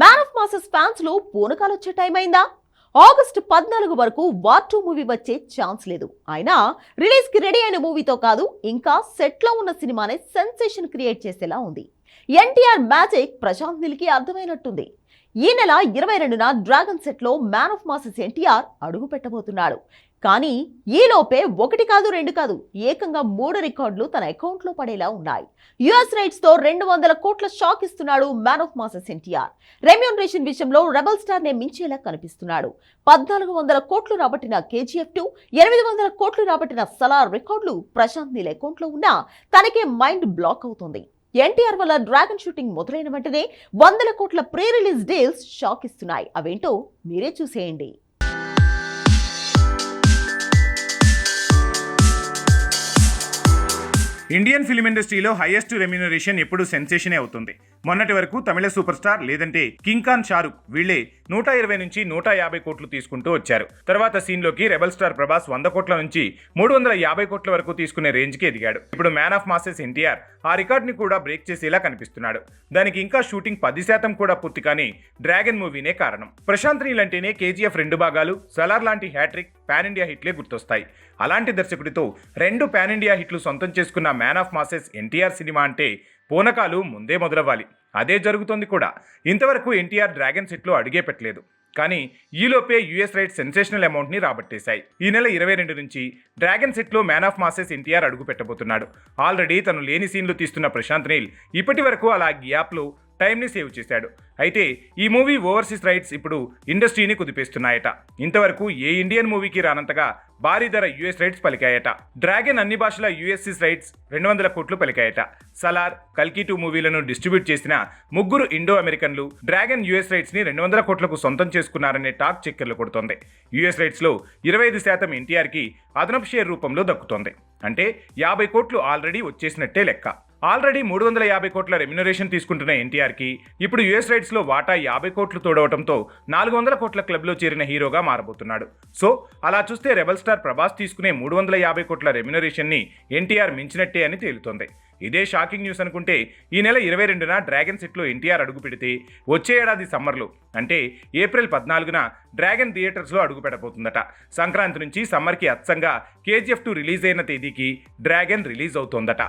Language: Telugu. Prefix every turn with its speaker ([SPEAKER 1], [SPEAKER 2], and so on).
[SPEAKER 1] మ్యాన్ ఆఫ్ మాసెస్ ఫ్యాన్స్లో పూనకాలు వచ్చే టైం అయిందా? ఆగస్టు పద్నాలుగు వరకు వార్ టూ మూవీ వచ్చే ఛాన్స్ లేదు. అయినా రిలీజ్కి రెడీ అయిన మూవీతో కాదు ఇంకా సెట్లో ఉన్న సినిమానే సెన్సేషన్ క్రియేట్ చేసేలా ఉంది. ఎన్టీఆర్ మ్యాజిక్ ప్రశాంత్ నిల్కి అర్థమైనట్టుంది. ఈ నెల ఇరవై రెండున డ్రాగన్ సెట్లో మ్యాన్ ఆఫ్ మాసెస్ ఎన్టీఆర్ అడుగు పెట్టబోతున్నాడు. కానీ ఈలోపే ఒకటి కాదు రెండు కాదు ఏకంగా మూడు రికార్డులు తన అకౌంట్లో పడేలా ఉన్నాయి. యుఎస్ రైట్స్తో రెండు వందల కోట్ల షాక్ ఇస్తున్నాడు man of masses NTR. Remuneration విషయంలో రెబల్ స్టార్ నే మించేలా కనిపిస్తున్నాడు. పద్నాలుగు వందల కోట్లు రాబట్టిన కేజీఎఫ్ టూ ఎనిమిది వందల కోట్లు రాబట్టిన సలార్ రికార్డులు ప్రశాంత్ నీల్ అకౌంట్లో ఉన్నా తనకే మైండ్ బ్లాక్ అవుతుంది. ఎన్టీఆర్ వల్ల డ్రాగన్ షూటింగ్ మొదలైన వెంటనే వందల కోట్ల ప్రీ రిలీజ్ డీల్స్ షాక్ ఇస్తున్నాయి. అవేంటో మీరే చూసేయండి.
[SPEAKER 2] ఇండియన్ ఫిలిం ఇండస్ట్రీలో హైయెస్ట్ రెమ్యూనరేషన్ ఎప్పుడు సెన్సేషనే అవుతుంది. మొన్నటి వరకు తమిళ సూపర్ స్టార్ లేదంటే కింగ్ ఖాన్ షారుఖ్ వీళ్ళే నూట ఇరవై నుంచి నూట యాభై కోట్లు తీసుకుంటూ వచ్చారు. తర్వాత సీన్లోకి రెబల్ స్టార్ ప్రభాస్ వంద కోట్ల నుంచి మూడు వందల యాభై కోట్ల వరకు తీసుకునే రేంజ్కి ఎదిగాడు. ఇప్పుడు మ్యాన్ ఆఫ్ మాసెస్ ఎన్టీఆర్ ఆ రికార్డ్ని కూడా బ్రేక్ చేసేలా కనిపిస్తున్నాడు. దానికి ఇంకా షూటింగ్ పది శాతం కూడా పూర్తి కానీ డ్రాగన్ మూవీనే కారణం. ప్రశాంత్ నీల్ అంటేనే కేజీఎఫ్ రెండు భాగాలు సలార్ లాంటి హ్యాట్రిక్ పాన్ ఇండియా హిట్లే గుర్తొస్తాయి. అలాంటి దర్శకుడితో రెండు పాన్ ఇండియా హిట్లు సొంతం చేసుకున్న man of masses NTR cinema అంటే పూనకాలు ముందే మొదలవ్వాలి. అదే జరుగుతోంది కూడా. ఇంతవరకు ఎన్టీఆర్ డ్రాగన్ సిట్లు అడిగే పెట్టలేదు. కానీ ఈలోపే యుఎస్ రైట్ సెన్సేషనల్ అమౌంట్ని రాబట్టేశాయి. ఈ నెల ఇరవై రెండు నుంచి డ్రాగన్ సెట్లో మ్యాన్ ఆఫ్ మాసెస్ ఎన్టీఆర్ అడుగు పెట్టబోతున్నాడు. ఆల్రెడీ తను లేని సీన్లు తీస్తున్న ప్రశాంత్ నీల్ ఇప్పటి వరకు అలా గ్యాప్లో టైంని సేవ్ చేశాడు. అయితే ఈ మూవీ ఓవర్సీస్ రైట్స్ ఇప్పుడు ఇండస్ట్రీని కుదిపేస్తున్నాయట. ఇంతవరకు ఏ ఇండియన్ మూవీకి రానంతగా భారీ ధర యుఎస్ రైట్స్ పలికాయట. డ్రాగన్ అన్ని భాషల యుఎస్సిస్ రైట్స్ రెండు వందల కోట్లు పలికాయట. సలార్ కల్కి టూ మూవీలను డిస్ట్రిబ్యూట్ చేసిన ముగ్గురు ఇండో అమెరికన్లు డ్రాగన్ యుఎస్ రైట్స్ని రెండు వందల కోట్లకు సొంతం చేసుకున్నారనే టాక్ చక్కెర్లు కొడుతోంది. యుఎస్ రైట్స్లో ఇరవై ఐదు శాతం ఎన్టీఆర్కి అదనపు షేర్ రూపంలో దక్కుతోంది. అంటే యాభై కోట్లు ఆల్రెడీ వచ్చేసినట్టే లెక్క. ఆల్రెడీ మూడు వందల యాభై కోట్ల రెమ్యునరేషన్ తీసుకుంటున్న ఎన్టీఆర్కి ఇప్పుడు యుఎస్ రైట్స్లో వాటా యాభై కోట్లు తోడవడంతో నాలుగు వందల కోట్ల క్లబ్లో చేరిన హీరోగా మారబోతున్నాడు. సో అలా చూస్తే రెబల్ స్టార్ ప్రభాస్ తీసుకునే మూడు వందల యాభై కోట్ల రెమ్యునరేషన్ని ఎన్టీఆర్ మించినట్టే అని తేలుతోంది. ఇదే షాకింగ్ న్యూస్ అనుకుంటే ఈ నెల ఇరవై రెండున డ్రాగన్ సెట్లో ఎన్టీఆర్ అడుగు పెడితే వచ్చే ఏడాది సమ్మర్లో అంటే ఏప్రిల్ పద్నాలుగున డ్రాగన్ థియేటర్స్లో అడుగు పెడబోతుందట సంక్రాంతి నుంచి సమ్మర్కి అచ్చంగా కేజీఎఫ్ టూ రిలీజ్ అయిన తేదీకి డ్రాగన్ రిలీజ్ అవుతోందట.